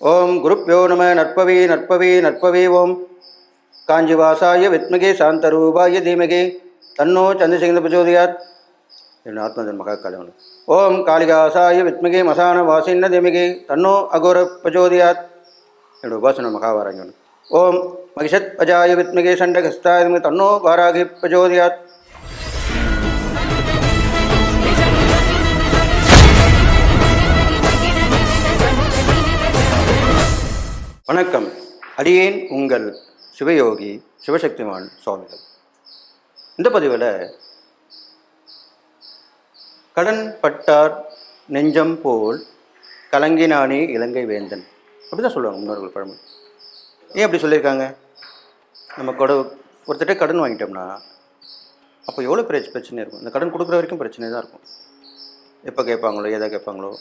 ஓம் குருப்பியோ நம நற்பவே நற்பவே நற்பவே ஓம். காஞ்சிவாசாய வித்மகே சாந்தரூபாய தீமகே. தன்னோ சந்திரசேகர பிரச்சோதயாத். என் ஆத்மதன் மகா காலவன் ஓம் காளிகாசாய வித்மகே மசான வாசின்ன தீமகே. தன்னோ அகோர பிரச்சோதயாத். என்னோட உபாசன மகாவாராங்க ஓம் மகிஷத் அஜாய வித்மகே சண்டகஸ்தாய தன்னோ வாராகி பிரச்சோதயாத். வணக்கம். அடியேன் உங்கள் சிவயோகி சிவசக்திமான் சுவாமிகள். இந்த பதிவில் கடன் பட்டார் நெஞ்சம் போல் கலங்கினானே இலங்கை வேந்தன். அப்படி தான் சொல்லுவாங்க முன்னோர்கள் பழமொழி. ஏன் அப்படி சொல்லியிருக்காங்க? நம்ம கொட ஒருத்தட்ட கடன் வாங்கிட்டோம்னா அப்போ எவ்வளோ பிரச்ச பிரச்சனை இருக்கும்? இந்த கடன் கொடுக்குற வரைக்கும் பிரச்சனை தான் இருக்கும். எப்போ கேட்பாங்களோ எதை கேட்பாங்களோ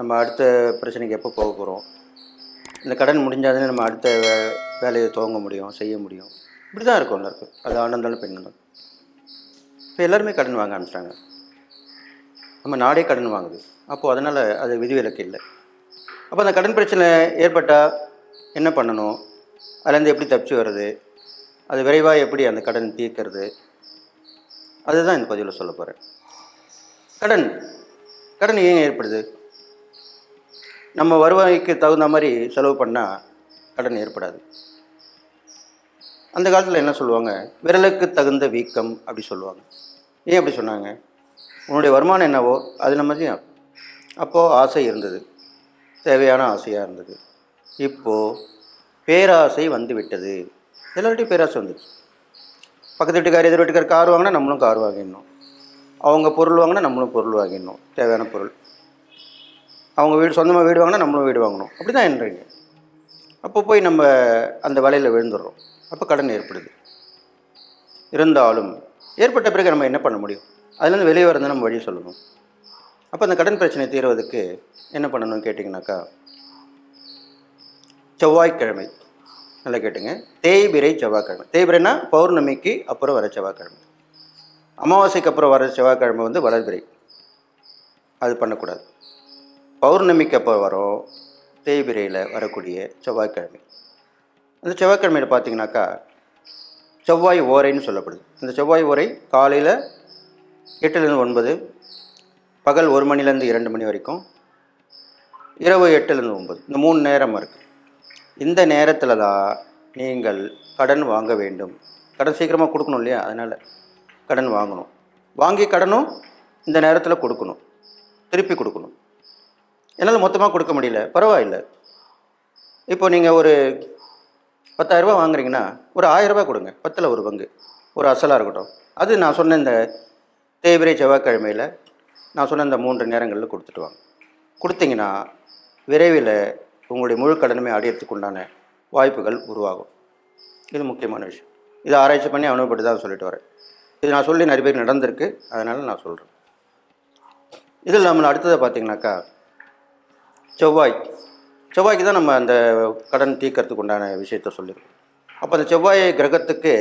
நம்ம அடுத்த பிரச்சனைக்கு எப்போ போக போகிறோம் இந்த கடன் முடிஞ்சாதானே நம்ம அடுத்த வே வேலையை துவங்க முடியும் செய்ய முடியும். இப்படி தான் இருக்கும் எல்லாருக்கும். அது ஆனந்தாலும் பெண்ணாலும் இப்போ எல்லாருமே கடன் வாங்க ஆரம்பிச்சிட்டாங்க. நம்ம நாடே கடன் வாங்குது. அப்போது அதனால் அது விதிவிலக்கு இல்லை. அப்போ அந்த கடன் பிரச்சனை ஏற்பட்டால் என்ன பண்ணணும்? அதுலேருந்து எப்படி தப்பிச்சு வர்றது? அது விரைவாக எப்படி அந்த கடன் தீர்க்கிறது? அதுதான் இந்த பதிவில் சொல்ல போகிறேன் கடன். கடன் ஏன் ஏற்படுது? நம்ம வருவாய்க்கு தகுந்த மாதிரி செலவு பண்ணால் கடன் ஏற்படாது. அந்த காலத்தில் என்ன சொல்லுவாங்க? விரலுக்கு தகுந்த வீக்கம் அப்படி சொல்லுவாங்க. ஏன் அப்படி சொன்னாங்க? உன்னுடைய வருமானம் என்னவோ அது நம்ம செய்யும். அப்போது ஆசை இருந்தது. தேவையான ஆசையாக இருந்தது. இப்போது பேராசை வந்து விட்டது. எல்லார்ட்டையும் பேராசை வந்துடுச்சு பக்கத்து வீட்டுக்கார் எதிர் வீட்டுக்கார் கார் வாங்கினா நம்மளும் கார் வாங்கிடணும். அவங்க பொருள் வாங்கினா நம்மளும் பொருள் வாங்கிடணும். தேவையான பொருள். அவங்க வீடு சொந்தமாக வீடு வாங்கினா நம்மளும் வீடு வாங்கணும். அப்படி தான் என்றீங்க அப்போ போய் நம்ம அந்த வலையில் விழுந்துடுறோம். அப்போ கடன் ஏற்படுது. இருந்தாலும் ஏற்பட்ட பிறகு நம்ம என்ன பண்ண முடியும்? அதுலேருந்து வெளியே வரது நம்ம வழி சொல்லணும். அப்போ அந்த கடன் பிரச்சனை தீர்வதற்கு என்ன பண்ணணும்னு கேட்டிங்கனாக்கா செவ்வாய்க்கிழமை. நல்லா கேட்டுங்க. தேய்பிரை செவ்வாய்க்கிழமை. தேய்பிரைனா பௌர்ணமிக்கு அப்புறம் வர செவ்வாய்க்கிழமை. அமாவாசைக்கு அப்புறம் வர செவ்வாய்க்கிழமை வந்து வளர்பிறை. அது பண்ணக்கூடாது. பௌர்ணமிக்கு அப்போ வரும் தேய்பிரையில் வரக்கூடிய செவ்வாய்க்கிழமை. அந்த செவ்வாய்க்கிழமையில் பார்த்தீங்கன்னாக்கா செவ்வாய் ஓரைன்னு சொல்லப்படுது. அந்த செவ்வாய் ஓரை காலையில் எட்டுலேருந்து ஒன்பது பகல் ஒரு மணிலேருந்து இரண்டு மணி வரைக்கும் இரவு எட்டுலேருந்து ஒன்பது. இந்த மூணு நேரம் இருக்குது இந்த நேரத்தில் தான் நீங்கள் கடன் வாங்க வேண்டும். கடன் சீக்கிரமாக கொடுக்கணும் இல்லையா? அதனால் கடன் வாங்கணும். வாங்கி கடனும் இந்த நேரத்தில் கொடுக்கணும். திருப்பி கொடுக்கணும். என்னால் மொத்தமாக கொடுக்க முடியல. பரவாயில்ல. இப்போ நீங்கள் ஒரு பத்தாயிரரூபா வாங்குறீங்கன்னா ஒரு ஆயிரரூபா கொடுங்க. பத்தில் ஒரு பங்கு. ஒரு அசலாக இருக்கட்டும். அது நான் சொன்ன இந்த தேய்பிரை செவ்வாய்க்கிழமையில் நான் சொன்ன இந்த மூன்று நேரங்களில் கொடுத்துட்டு வாங்க. கொடுத்தீங்கன்னா விரைவில் உங்களுடைய முழு கடனுமே அடையிறதுக்கு உண்டான வாய்ப்புகள் உருவாகும். இது முக்கியமான விஷயம். இதை ஆராய்ச்சி பண்ணி அனுபவப்பட்டு தான் சொல்லிட்டு வரேன். இது நான் சொல்லி நிறைய பேர் நடந்திருக்கு. அதனால் நான் சொல்கிறேன் இதில் நம்ம அடுத்ததை பார்த்தீங்கன்னாக்கா செவ்வாய். செவ்வாய்க்கு தான் நம்ம அந்த கடன் தீர்க்கறதுக்கு உண்டான விஷயத்த சொல்லியிருக்கோம் அப்போ அந்த செவ்வாய் கிரகத்துக்கு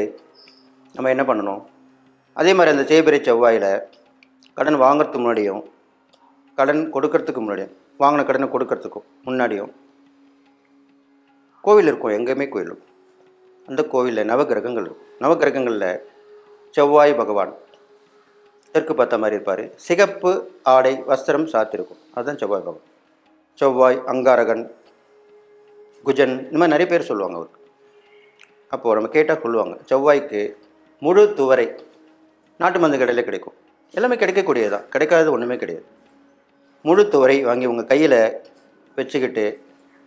நம்ம என்ன பண்ணணும்? அதே மாதிரி அந்த தேய்பிரை செவ்வாயில் கடன் வாங்குறதுக்கு முன்னாடியும் கடன் கொடுக்கறதுக்கு முன்னாடியும் வாங்கின கடனை கொடுக்கறதுக்கும் முன்னாடியும் கோவில் இருக்கும் எங்கேயுமே கோயில் இருக்கும். அந்த கோவிலில் நவகிரகங்கள் இருக்கும். நவகிரகங்களில் செவ்வாய் பகவான் தெற்கு பார்த்த மாதிரி இருப்பார். சிகப்பு ஆடை வஸ்திரம் சாத்திருக்கும். அதுதான் செவ்வாய் பகவான். செவ்வாய் அங்காரகன் குஜன் இந்த மாதிரி நிறைய பேர் சொல்லுவாங்க அவருக்கு அப்போது நம்ம கேட்டால் சொல்லுவாங்க செவ்வாய்க்கு முழு துவரை நாட்டு மருந்து கடையில் கிடைக்கும். எல்லாமே கிடைக்கக்கூடியது தான் கிடைக்காதது ஒன்றுமே கிடையாது. முழு துவரை வாங்கி உங்கள் கையில் வச்சுக்கிட்டு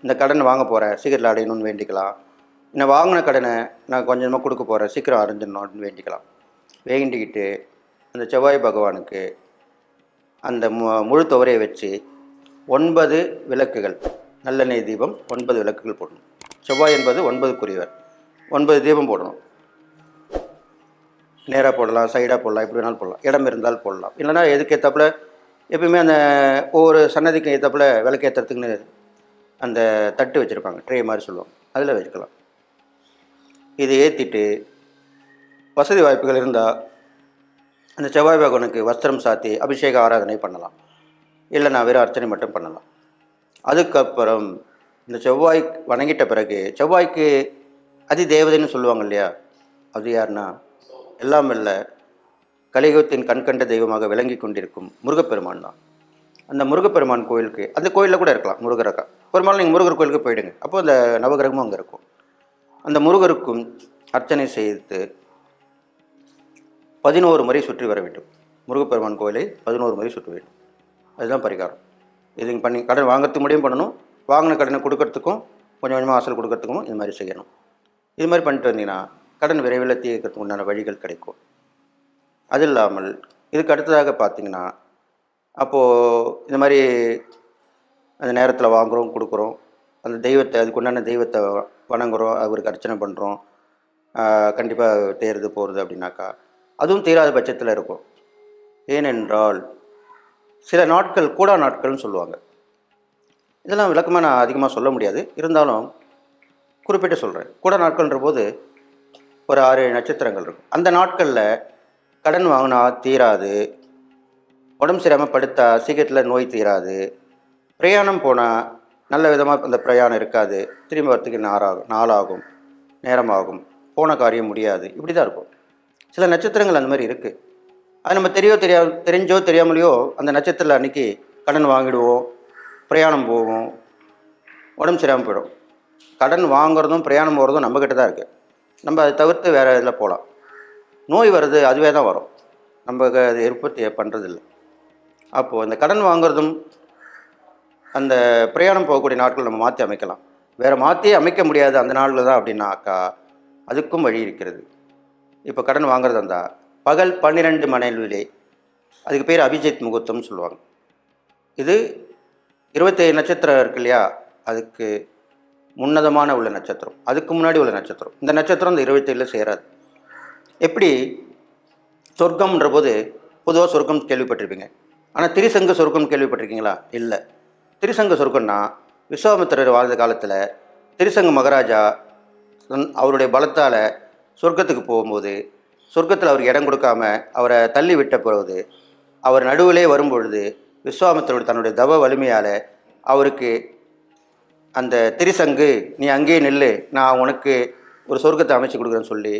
இந்த கடன் வாங்க போகிறேன் சீக்கிரம் அடையணும்னு வேண்டிக்கலாம். நான் வாங்கின கடனை நான் கொஞ்சமாக கொடுக்க போகிறேன் சீக்கிரம் அடைஞ்சிடணும்னு வேண்டிக்கலாம். வேண்டிக்கிட்டு அந்த செவ்வாய் பகவானுக்கு அந்த மு முழு துவரையை வச்சு ஒன்பது விளக்குகள். நல்லெண்ணெய் தீபம் ஒன்பது விளக்குகள் போடணும். செவ்வாய் என்பது ஒன்பதுக்குரியவர். ஒன்பது தீபம் போடணும். நேராக போடலாம் சைடாக போடலாம் எப்படி வேணாலும் போடலாம். இடம் இருந்தால் போடலாம். இல்லைனா எதுக்கு ஏற்றாப்புல எப்பயுமே அந்த ஒவ்வொரு சன்னதிக்கு ஏற்றாப்புல விளக்கேற்றுறதுக்குன்னு அந்த தட்டு வச்சுருப்பாங்க. ட்ரே மாதிரி சொல்லுவோம் அதில் வச்சுக்கலாம். இதை ஏற்றிட்டு வசதி வாய்ப்புகள் இருந்தால் அந்த செவ்வாய் பகவானுக்கு வஸ்திரம் சாத்தி அபிஷேக ஆராதனை பண்ணலாம். இல்லை நான் வெறும் அர்ச்சனை மட்டும் பண்ணலாம். அதுக்கப்புறம் இந்த செவ்வாய் வணங்கிட்ட பிறகு செவ்வாய்க்கு அதி தேவதைன்னு சொல்லுவாங்க இல்லையா? அது யாருன்னா எல்லாம் இல்லை கலியுகத்தின் கண்கண்ட தெய்வமாக விளங்கி கொண்டிருக்கும் முருகப்பெருமான் தான். அந்த முருகப்பெருமான் கோயிலுக்கு அந்த கோயிலில் கூட இருக்கலாம் முருகரக்கா. நாள் நீங்கள் முருகர் கோயிலுக்கு போயிடுங்க. அப்போ அந்த நவகிரகமும் அங்கே இருக்கும். அந்த முருகருக்கும் அர்ச்சனை செய்து பதினோரு முறை சுற்றி வர வேண்டும். முருகப்பெருமான் கோயிலை பதினோரு முறை சுற்ற வேண்டும். அதுதான் பரிகாரம். இது பண்ணி கடன் வாங்குறதுக்கு முடியும் பண்ணணும். வாங்கின கடனை கொடுக்கறதுக்கும் கொஞ்சம் கொஞ்சமாக அசல் கொடுக்கறதுக்கும் இது மாதிரி செய்யணும். இது மாதிரி பண்ணிட்டு வந்தீங்கன்னா கடன் விரைவில் தீர்க்கறதுக்கு உண்டான வழிகள் கிடைக்கும். அது இல்லாமல் இதுக்கு அடுத்ததாக பார்த்தீங்கன்னா அப்போது இந்த மாதிரி அந்த நேரத்தில் வாங்குகிறோம் கொடுக்குறோம். அந்த தெய்வத்தை அதுக்கு உண்டான தெய்வத்தை வணங்குறோம் அவருக்கு அர்ச்சனை பண்ணுறோம் கண்டிப்பாக தேர்து போகிறது அப்படின்னாக்கா அதுவும் தீராத பட்சத்தில் இருக்கும். ஏனென்றால் சில நாட்கள் கூடா நாட்கள்னு சொல்லுவாங்க. இதெல்லாம் விளக்கமாக நான் அதிகமாக சொல்ல முடியாது. இருந்தாலும் குறிப்பிட்டு சொல்கிறேன் கூட நாட்கள்ன்ற போது ஒரு ஆறு ஏழு நட்சத்திரங்கள் இருக்கும். அந்த நாட்களில் கடன் வாங்கினா தீராது. உடம்பு சரியாமல் படுத்தா சீக்கிரத்தில் நோய் தீராது. பிரயாணம் போனால் நல்ல விதமாக அந்த பிரயாணம் இருக்காது. திரும்பி வரத்துக்கு நாளாகும் நாளாகும். நேரமாகும். போன காரியம் முடியாது. இப்படி தான் இருக்கும். சில நட்சத்திரங்கள் அந்த மாதிரி இருக்குது அது நம்ம தெரியோ தெரியா தெரிஞ்சோ தெரியாமலையோ அந்த நட்சத்திரத்தில் அன்றைக்கி கடன் வாங்கிடுவோம் பிரயாணம் போவோம். உடம்பு சரியாமல் போயிடும். கடன் வாங்குறதும் பிரயாணம் போகிறதும் நம்மக்கிட்ட தான் இருக்குது நம்ம அதை தவிர்த்து வேறு இதில் போகலாம் நோய் வருது அதுவே தான் வரும். நம்ம க- அது உற்பத்தி பண்ணுறதில்ல அப்போது அந்த கடன் வாங்குறதும் அந்த பிரயாணம் போகக்கூடிய நாட்கள் நம்ம மாற்றி அமைக்கலாம். வேறு மாற்றி அமைக்க முடியாது அந்த நாளில் தான் அப்படின்னாக்கா அதுக்கும் வழி இருக்கிறது. இப்போ கடன் வாங்குறதா இருந்தால் பகல் பன்னிரெண்டு மனைவிலே அதுக்கு பேர் அபிஜித் முகூர்த்தம்னு சொல்லுவாங்க. இது இருபத்தேழு நட்சத்திரம் இருக்கு இல்லையா? அதுக்கு உன்னதமான உள்ள நட்சத்திரம். அதுக்கு முன்னாடி உள்ள நட்சத்திரம். இந்த நட்சத்திரம் இந்த இருபத்தேழில் சேராது. எப்படி? சொர்க்கம்ன்ற போது பொதுவாக சொர்க்கம் கேள்விப்பட்டிருப்பீங்க. ஆனால் திரிசங்க சொர்க்கம் கேள்விப்பட்டிருக்கீங்களா? இல்லை. திரிசங்க சொர்க்கம்னா விஸ்வாமித்திரர் வாழ்ந்த காலத்தில் திரிசங்க மகாராஜா அவருடைய பலத்தால் சொர்க்கத்துக்கு போகும்போது சொர்க்கத்தில் அவருக்கு இடம் கொடுக்காம அவரை தள்ளி விட்ட பொழுது அவர் நடுவிலே வரும்பொழுது விஸ்வாமித்திரர் தன்னுடைய தவ வலிமையால் அவருக்கு அந்த திரிசங்கு நீ அங்கேயே நில்லு நான் உனக்கு ஒரு சொர்க்கத்தை அமைச்சு கொடுக்குறேன்னு சொல்லி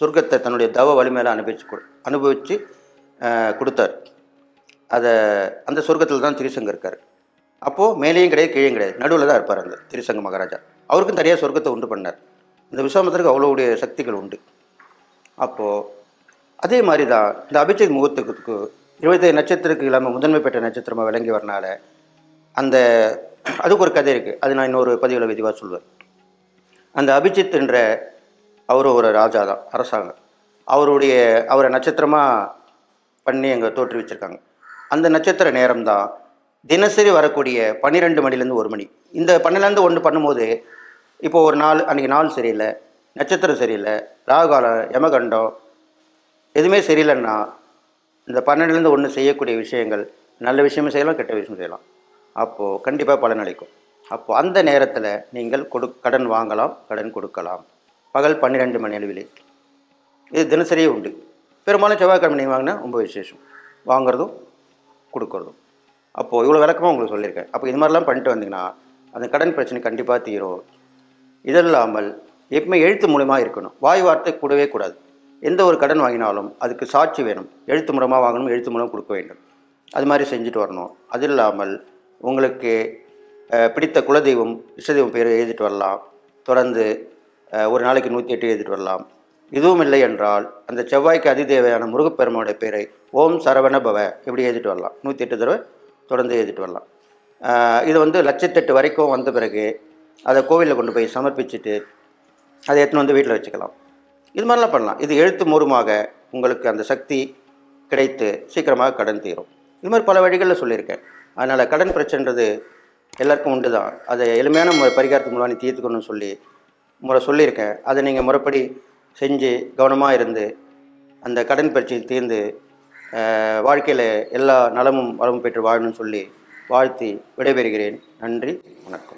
சொர்க்கத்தை தன்னுடைய தவ வலிமையில் அனுபவிச்சு கொடு அனுபவித்து கொடுத்தார். அதை அந்த சொர்க்கத்தில் தான் திரிசங்கு இருக்கார். அப்போது மேலேயும் கிடையாது கீழேயும் கிடையாது. நடுவில் தான் இருப்பார் அந்த திரிசங்க மகாராஜா. அவருக்கும் தனியாக சொர்க்கத்தை உண்டு பண்ணார். இந்த விஸ்வாமத்திற்கு அவ்வளோடைய சக்திகள் உண்டு. அப்போது அதே மாதிரி தான் இந்த அபிஜித் முகூர்த்தத்துக்கு இருபத்தேழு நட்சத்திரத்துக்கு இல்லாமல் முதன்மை பெற்ற நட்சத்திரமாக விளங்கி வரனால அந்த அதுக்கு ஒரு கதை இருக்குது அது நான் இன்னொரு பதிவில் விதிவாக சொல்லுவேன் அந்த அபிஜித் என்ற அவர் ஒரு ராஜா தான் அரசாங்கம். அவருடைய அவரை நட்சத்திரமாக பண்ணி அங்கே தோற்றுவிச்சிருக்காங்க அந்த நட்சத்திர நேரம் தான் தினசரி வரக்கூடிய பன்னிரெண்டு மணிலேருந்து ஒரு மணி. இந்த பன்னிலேருந்து ஒன்று பண்ணும்போது இப்போது ஒரு நாள் அன்றைக்கி நாள் சரியில்லை. நட்சத்திரம் சரியில்லை. ராகுகாலம் யமகண்டம் எதுவுமே சரியில்லைன்னா இந்த பன்னெண்டுலேருந்து ஒன்று செய்யக்கூடிய விஷயங்கள் நல்ல விஷயமும் செய்யலாம் கெட்ட விஷயமும் செய்யலாம். அப்போது கண்டிப்பாக பலன் அளிக்கும். அப்போது அந்த நேரத்தில் நீங்கள் கொடு கடன் வாங்கலாம் கடன் கொடுக்கலாம். பகல் பன்னிரெண்டு மணி அளவிலே. இது தினசரியே உண்டு. பெரும்பாலும் செவ்வாய்க்கிழமை நீங்கள் வாங்கினா ரொம்ப விசேஷம். வாங்குறதும் கொடுக்கறதும். அப்போது இவ்வளோ விளக்கமாக உங்களுக்கு சொல்லியிருக்கேன். அப்போ இது மாதிரிலாம் பண்ணிட்டு வந்தீங்கன்னா அந்த கடன் பிரச்சனை கண்டிப்பாக தீரும். இது இல்லாமல் எப்பவுமே எழுத்து மூலயமா இருக்கணும். வாய் வார்த்தை கூடவே கூடாது. எந்த ஒரு கடன் வாங்கினாலும் அதுக்கு சாட்சி வேணும். எழுத்து மூலமாக வாங்கணும் எழுத்து மூலம் கொடுக்க வேண்டும். அது மாதிரி செஞ்சுட்டு வரணும். அது இல்லாமல் உங்களுக்கு பிடித்த குலதெய்வம் இஷ்டதெய்வம் பேர் எழுதிட்டு வரலாம். தொடர்ந்து ஒரு நாளைக்கு நூற்றி எட்டு எழுதிட்டு வரலாம். இதுவும் இல்லை என்றால் அந்த செவ்வாய்க்கு அதிதேவையான முருகப்பெருமானுடைய பேரை ஓம் சரவண பவ இப்படி எழுதிட்டு வரலாம்? நூற்றி எட்டு தடவை தொடர்ந்து எழுதிட்டு வரலாம். இது வந்து லட்சத்தெட்டு வரைக்கும் வந்த பிறகு அதை கோவிலில் கொண்டு போய் சமர்ப்பிச்சுட்டு அதை எடுத்துன்னு வந்து வீட்டில் வச்சுக்கலாம். இது மாதிரிலாம் பண்ணலாம். இது எழுத்து மூலமாக உங்களுக்கு அந்த சக்தி கிடைத்து சீக்கிரமாக கடன் தீரும். இது மாதிரி பல வழிகளில் சொல்லியிருக்கேன். அதனால் கடன் பிரச்சனைன்றது எல்லாருக்கும் உண்டு தான். அதை எளிமையான முறை பரிகாரத்து மூலம் நீ தீர்த்துக்கணும்னு சொல்லி முறை சொல்லியிருக்கேன். அதை நீங்கள் முறைப்படி செஞ்சு கவனமாக இருந்து அந்த கடன் பிரச்சனை தீர்ந்து வாழ்க்கையில் எல்லா நலமும் வளமும் பெற்று வாழணும்னு சொல்லி வாழ்த்தி விடைபெறுகிறேன். நன்றி வணக்கம்.